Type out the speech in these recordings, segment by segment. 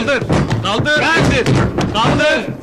Kaldır. Kaldır. İndir. Kaldır.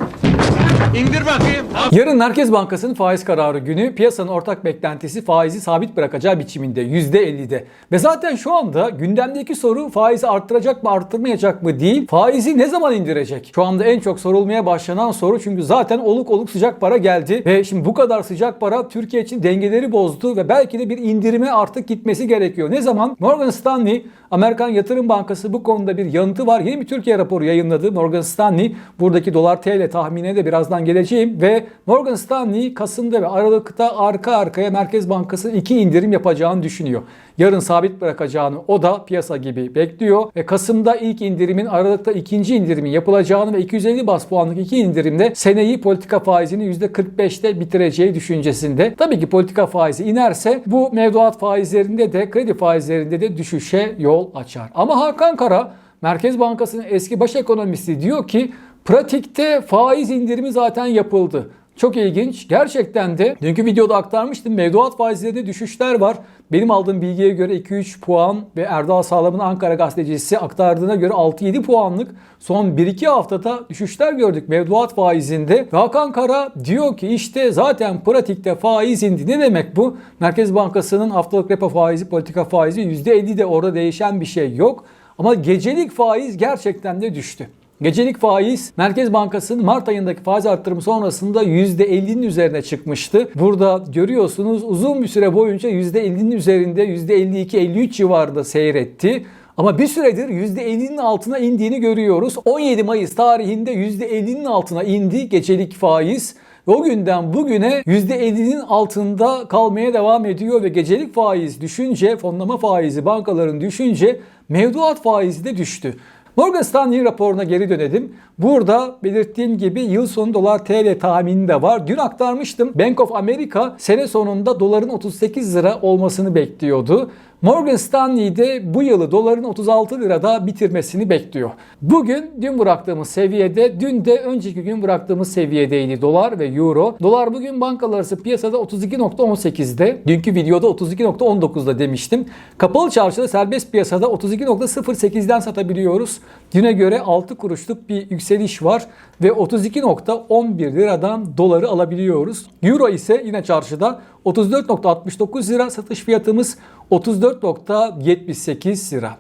İndir bakayım. Yarın Merkez Bankası'nın faiz kararı günü piyasanın ortak beklentisi faizi sabit bırakacağı biçiminde %50'de. Ve zaten şu anda gündemdeki soru faizi arttıracak mı arttırmayacak mı değil. Faizi ne zaman indirecek? Şu anda en çok sorulmaya başlanan soru çünkü zaten oluk oluk sıcak para geldi. Ve şimdi bu kadar sıcak para Türkiye için dengeleri bozdu ve belki de bir indirime artık gitmesi gerekiyor. Ne zaman? Morgan Stanley Amerikan Yatırım Bankası bu konuda bir yanıtı var. Yeni bir Türkiye raporu yayınladı. Morgan Stanley buradaki dolar TL tahminine de birazdan geleceğim ve Morgan Stanley Kasım'da ve Aralık'ta arka arkaya Merkez Bankası iki indirim yapacağını düşünüyor. Yarın sabit bırakacağını o da piyasa gibi bekliyor ve Kasım'da ilk indirimin Aralık'ta ikinci indirimin yapılacağını ve 250 bas puanlık iki indirimde seneyi politika faizini %45'te bitireceği düşüncesinde. Tabii ki politika faizi inerse bu mevduat faizlerinde de kredi faizlerinde de düşüşe yol açar. Ama Hakan Kara Merkez Bankası'nın eski baş ekonomisti diyor ki pratikte faiz indirimi zaten yapıldı. Çok ilginç. Gerçekten de dünkü videoda aktarmıştım. Mevduat faizlerinde düşüşler var. Benim aldığım bilgiye göre 2-3 puan ve Erdal Sağlam'ın Ankara gazetecisi aktardığına göre 6-7 puanlık son 1-2 haftada düşüşler gördük mevduat faizinde. Ve Hakan Kara diyor ki işte zaten pratikte faiz indi. Ne demek bu? Merkez Bankası'nın haftalık repo faizi, politika faizi %50 de orada değişen bir şey yok. Ama gecelik faiz gerçekten de düştü. Gecelik faiz Merkez Bankası'nın Mart ayındaki faiz arttırımı sonrasında %50'nin üzerine çıkmıştı. Burada görüyorsunuz uzun bir süre boyunca %50'nin üzerinde %52-53 civarında seyretti. Ama bir süredir %50'nin altına indiğini görüyoruz. 17 Mayıs tarihinde %50'nin altına indi gecelik faiz. Ve o günden bugüne %50'nin altında kalmaya devam ediyor ve gecelik faiz düşünce, fonlama faizi bankaların düşünce mevduat faizi de düştü. Morgan Stanley raporuna geri dönelim. Burada belirttiğim gibi yıl sonu dolar TL tahmini de var. Dün aktarmıştım. Bank of America sene sonunda doların 38 lira olmasını bekliyordu. Morgan Stanley de bu yılı doların 36 lirada bitirmesini bekliyor. Bugün dün bıraktığımız seviyede, dün de önceki gün bıraktığımız seviyedeydi dolar ve euro. Dolar bugün bankalar piyasada 32.18'de. Dünkü videoda 32.19'da demiştim. Kapalı çarşıda serbest piyasada 32.08'den satabiliyoruz. Düne göre 6 kuruşluk bir yükseliş var ve 32.11 liradan doları alabiliyoruz. Euro ise yine çarşıda 34.69 lira satış fiyatımız 34.78 lira.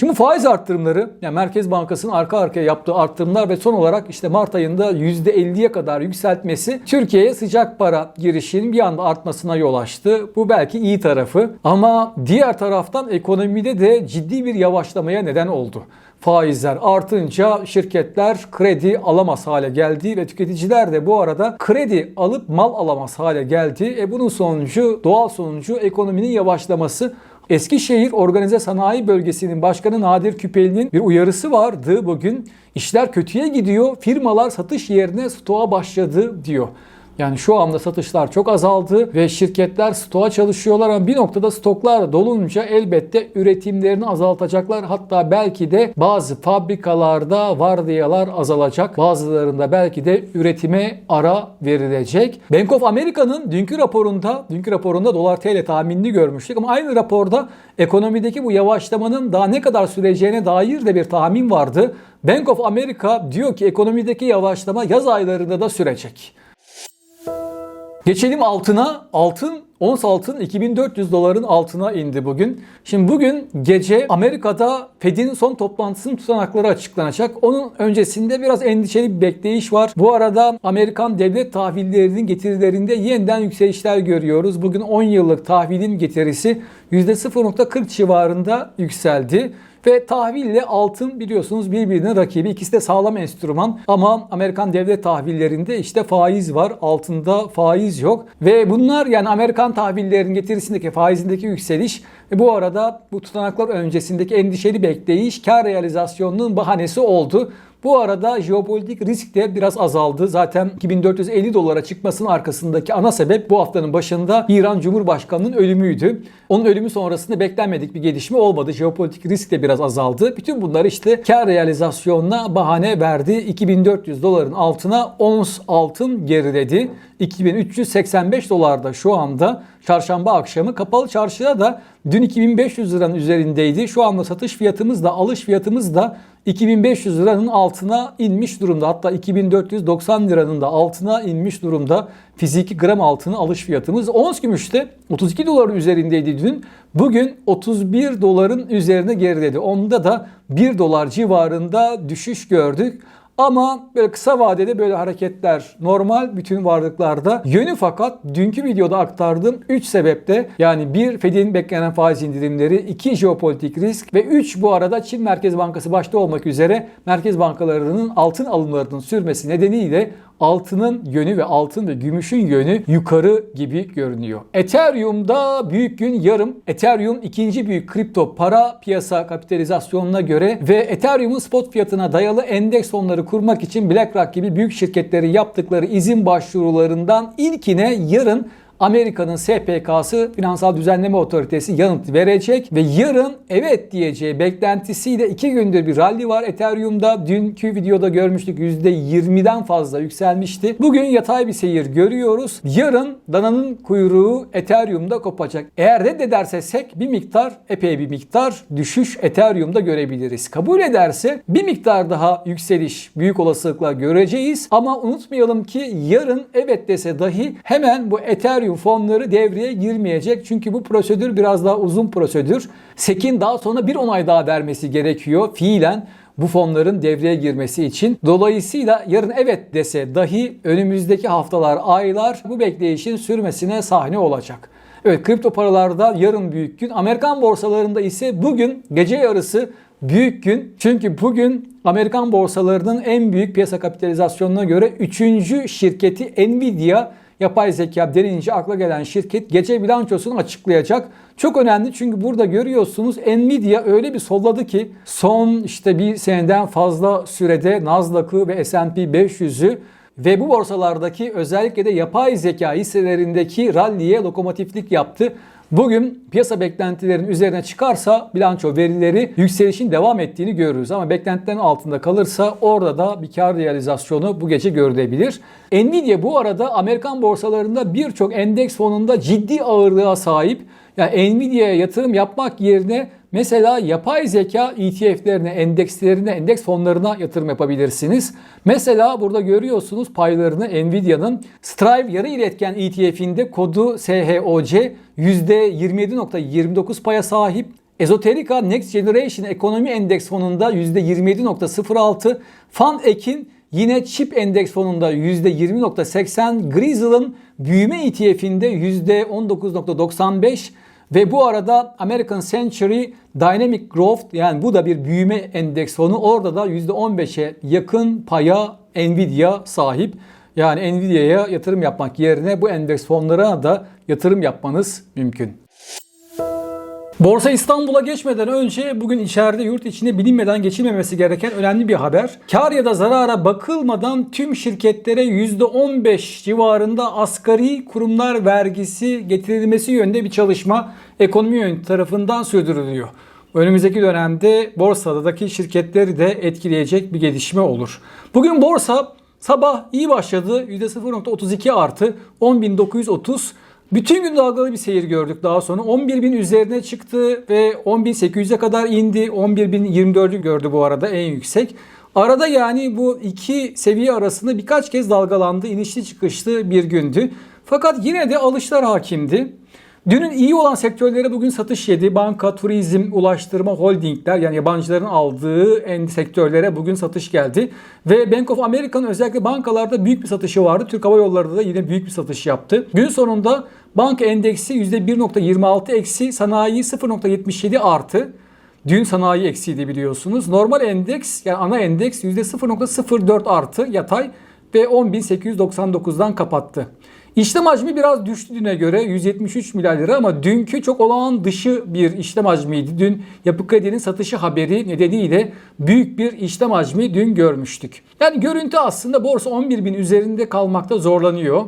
Şimdi faiz arttırımları yani Merkez Bankası'nın arka arkaya yaptığı arttırımlar ve son olarak işte Mart ayında %50'ye kadar yükseltmesi Türkiye'ye sıcak para girişinin bir anda artmasına yol açtı. Bu belki iyi tarafı ama diğer taraftan ekonomide de ciddi bir yavaşlamaya neden oldu. Faizler artınca şirketler kredi alamaz hale geldi ve tüketiciler de bu arada kredi alıp mal alamaz hale geldi. E bunun sonucu doğal sonucu ekonominin yavaşlaması. Eskişehir Organize Sanayi Bölgesi'nin başkanı Nadir Küpeli'nin bir uyarısı vardı bugün. İşler kötüye gidiyor, firmalar satış yerine stoğa başladı diyor. Yani şu anda satışlar çok azaldı ve şirketler stoğa çalışıyorlar ama bir noktada stoklar dolunca elbette üretimlerini azaltacaklar. Hatta belki de bazı fabrikalarda vardiyalar azalacak. Bazılarında belki de üretime ara verilecek. Bank of America'nın dünkü raporunda, dünkü raporunda dolar TL tahminini görmüştük ama aynı raporda ekonomideki bu yavaşlamanın daha ne kadar süreceğine dair de bir tahmin vardı. Bank of America diyor ki ekonomideki yavaşlama yaz aylarında da sürecek. Geçelim altına. Altın, ons altın 2400 doların altına indi bugün. Şimdi bugün gece Amerika'da Fed'in son toplantısının tutanakları açıklanacak. Onun öncesinde biraz endişeli bir bekleyiş var. Bu arada Amerikan devlet tahvillerinin getirilerinde yeniden yükselişler görüyoruz. Bugün 10 yıllık tahvilin getirisi %0.40 civarında yükseldi. Ve tahville altın biliyorsunuz birbirinin rakibi. İkisi de sağlam enstrüman ama Amerikan devlet tahvillerinde işte faiz var. Altında faiz yok. Ve bunlar yani Amerikan tahvillerinin getirisindeki faizindeki yükseliş ve bu arada bu tutanaklar öncesindeki endişeli bekleyiş kar realizasyonunun bahanesi oldu. Bu arada jeopolitik risk de biraz azaldı. Zaten 2450 dolara çıkmasının arkasındaki ana sebep bu haftanın başında İran Cumhurbaşkanı'nın ölümüydü. Onun ölümü sonrasında beklenmedik bir gelişme olmadı. Jeopolitik risk de biraz azaldı. Bütün bunlar işte kar realizasyonuna bahane verdi. 2400 doların altına ons altın geriledi. 2385 dolarda şu anda çarşamba akşamı. Kapalı çarşıda da dün 2500 liranın üzerindeydi. Şu anda satış fiyatımız da alış fiyatımız da 2500 liranın altına inmiş durumda. Hatta 2490 liranın da altına inmiş durumda. Fiziki gram altını alış fiyatımız. Ons gümüşte 32 doların üzerindeydi dün. Bugün 31 doların üzerine geriledi. Onda da 1 dolar civarında düşüş gördük. Ama böyle kısa vadede böyle hareketler normal bütün varlıklarda. Yönü fakat dünkü videoda aktardığım 3 sebepte yani bir Fed'in beklenen faiz indirimleri, 2 jeopolitik risk ve 3 bu arada Çin Merkez Bankası başta olmak üzere merkez bankalarının altın alımlarının sürmesi nedeniyle altının yönü ve altın ve gümüşün yönü yukarı gibi görünüyor. Ethereum'da büyük gün yarım. Ethereum ikinci büyük kripto para piyasa kapitalizasyonuna göre ve Ethereum'un spot fiyatına dayalı endeks fonları kurmak için BlackRock gibi büyük şirketlerin yaptıkları izin başvurularından ilkine yarın Amerika'nın SPK'sı Finansal Düzenleme Otoritesi yanıt verecek ve yarın evet diyeceği beklentisiyle iki gündür bir rally var Ethereum'da. Dünkü videoda görmüştük %20'den fazla yükselmişti. Bugün yatay bir seyir görüyoruz. Yarın dananın kuyruğu Ethereum'da kopacak. Eğer reddederse SEC bir miktar epey bir miktar düşüş Ethereum'da görebiliriz. Kabul ederse bir miktar daha yükseliş büyük olasılıkla göreceğiz. Ama unutmayalım ki yarın evet dese dahi hemen bu Ethereum fonları devreye girmeyecek. Çünkü bu prosedür biraz daha uzun prosedür. SEC'in daha sonra bir onay daha vermesi gerekiyor fiilen bu fonların devreye girmesi için. Dolayısıyla yarın evet dese dahi önümüzdeki haftalar, aylar bu bekleyişin sürmesine sahne olacak. Evet kripto paralarda yarın büyük gün. Amerikan borsalarında ise bugün gece yarısı büyük gün. Çünkü bugün Amerikan borsalarının en büyük piyasa kapitalizasyonuna göre 3. şirketi Nvidia yapay zeka denince akla gelen şirket gece bilançosunu açıklayacak. Çok önemli çünkü burada görüyorsunuz Nvidia öyle bir solladı ki son işte bir seneden fazla sürede Nasdaq'ı ve S&P 500'ü ve bu borsalardaki özellikle de yapay zeka hisselerindeki ralliye lokomotiflik yaptı. Bugün piyasa beklentilerinin üzerine çıkarsa bilanço verileri yükselişin devam ettiğini görürüz. Ama beklentilerin altında kalırsa orada da bir kar realizasyonu bu gece görülebilir. Nvidia bu arada Amerikan borsalarında birçok endeks fonunda ciddi ağırlığa sahip. Yani Nvidia'ya yatırım yapmak yerine Mesela yapay zeka ETF'lerine, endekslerine, endeks fonlarına yatırım yapabilirsiniz. Mesela burada görüyorsunuz paylarını Nvidia'nın Strive yarı iletken ETF'inde kodu SHOC %27.29 paya sahip. Ezoterica Next Generation Ekonomi Endeks fonunda %27.06, FANEC'in yine Chip Endeks fonunda %20.80, Grizzle'ın büyüme ETF'inde %19.95 ve bu arada American Century Dynamic Growth yani bu da bir büyüme endeks fonu orada da %15'e yakın paya Nvidia sahip. Yani Nvidia'ya yatırım yapmak yerine bu endeks fonlarına da yatırım yapmanız mümkün. Borsa İstanbul'a geçmeden önce bugün içeride yurt içinde bilinmeden geçilmemesi gereken önemli bir haber. Kar ya da zarara bakılmadan tüm şirketlere %15 civarında asgari kurumlar vergisi getirilmesi yönünde bir çalışma ekonomi yönetimi tarafından sürdürülüyor. Önümüzdeki dönemde borsadaki şirketleri de etkileyecek bir gelişme olur. Bugün borsa sabah iyi başladı. %0.32 artı 10.930 bütün gün dalgalı bir seyir gördük daha sonra. 11.000 üzerine çıktı ve 10.800'e kadar indi. 11.024'ü gördü bu arada en yüksek. Arada yani bu iki seviye arasında birkaç kez dalgalandı. inişli çıkışlı bir gündü. Fakat yine de alışlar hakimdi. Dünün iyi olan sektörlere bugün satış yedi. Banka, turizm, ulaştırma, holdingler yani yabancıların aldığı en sektörlere bugün satış geldi. Ve Bank of America'nın özellikle bankalarda büyük bir satışı vardı. Türk Hava Yolları da yine büyük bir satış yaptı. Gün sonunda banka endeksi %1.26 eksi, sanayi 0.77 artı. Dün sanayi eksiydi biliyorsunuz. Normal endeks yani ana endeks %0.04 artı yatay ve 10.899'dan kapattı. İşlem hacmi biraz düştü düne göre 173 milyar lira ama dünkü çok olağan dışı bir işlem hacmiydi. Dün Yapı Kredi'nin satışı haberi nedeniyle büyük bir işlem hacmi dün görmüştük. Yani görüntü aslında borsa 11 bin üzerinde kalmakta zorlanıyor.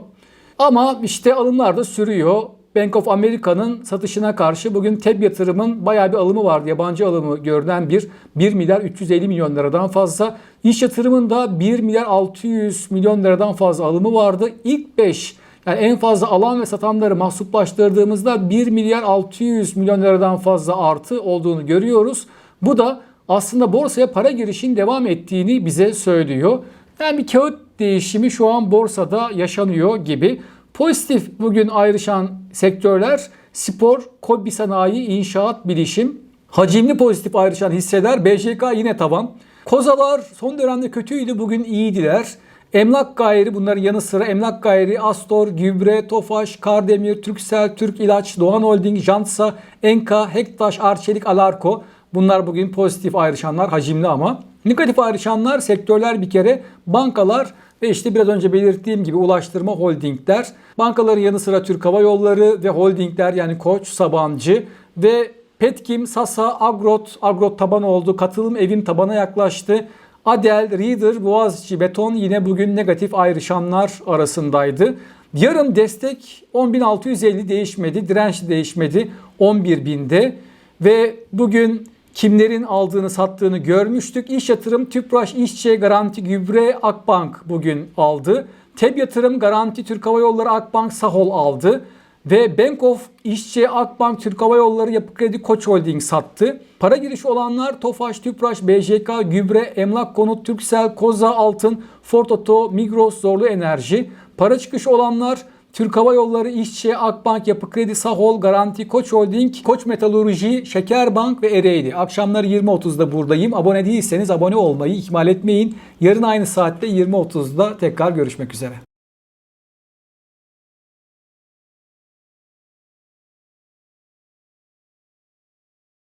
Ama işte alımlar da sürüyor. Bank of America'nın satışına karşı bugün TEB yatırımın bayağı bir alımı vardı. Yabancı alımı görünen bir 1 milyar 350 milyon liradan fazla. İş yatırımın da 1 milyar 600 milyon liradan fazla alımı vardı. İlk 5 Yani en fazla alan ve satanları mahsuplaştırdığımızda 1 milyar 600 milyon liradan fazla artı olduğunu görüyoruz. Bu da aslında borsaya para girişin devam ettiğini bize söylüyor. Yani bir kağıt değişimi şu an borsada yaşanıyor gibi. Pozitif bugün ayrışan sektörler spor, kobi sanayi, inşaat, bilişim. Hacimli pozitif ayrışan hisseler BJK yine tavan. Kozalar son dönemde kötüydü bugün iyiydiler. Emlak gayri bunların yanı sıra emlak gayri Astor, Gübre, Tofaş, Kardemir, Türksel, Türk İlaç, Doğan Holding, Jantsa, Enka, Hektaş, Arçelik, Alarko. Bunlar bugün pozitif ayrışanlar hacimli ama. Negatif ayrışanlar sektörler bir kere bankalar ve işte biraz önce belirttiğim gibi ulaştırma holdingler. Bankaların yanı sıra Türk Hava Yolları ve holdingler yani Koç, Sabancı ve Petkim, Sasa, Agrot, Agrot taban oldu. Katılım evim tabana yaklaştı. Adel, Reader, Boğaziçi, Beton yine bugün negatif ayrışanlar arasındaydı. Yarın destek 10.650 değişmedi, direnç değişmedi 11.000'de ve bugün kimlerin aldığını sattığını görmüştük. İş yatırım, Tüpraş, İşçi, Garanti, Gübre, Akbank bugün aldı. TEB yatırım, Garanti, Türk Hava Yolları, Akbank, Sahol aldı. Ve Bank of İşçi, Akbank, Türk Hava Yolları, Yapı Kredi, Koç Holding sattı. Para girişi olanlar Tofaş, Tüpraş, BJK, Gübre, Emlak Konut, Türksel, Koza Altın, Ford Oto, Migros, Zorlu Enerji. Para çıkışı olanlar Türk Hava Yolları, İşçi, Akbank, Yapı Kredi, Sahol, Garanti, Koç Holding, Koç Metalurji, Şekerbank ve Ereğli. Akşamları 20.30'da buradayım. Abone değilseniz abone olmayı ihmal etmeyin. Yarın aynı saatte 20.30'da tekrar görüşmek üzere.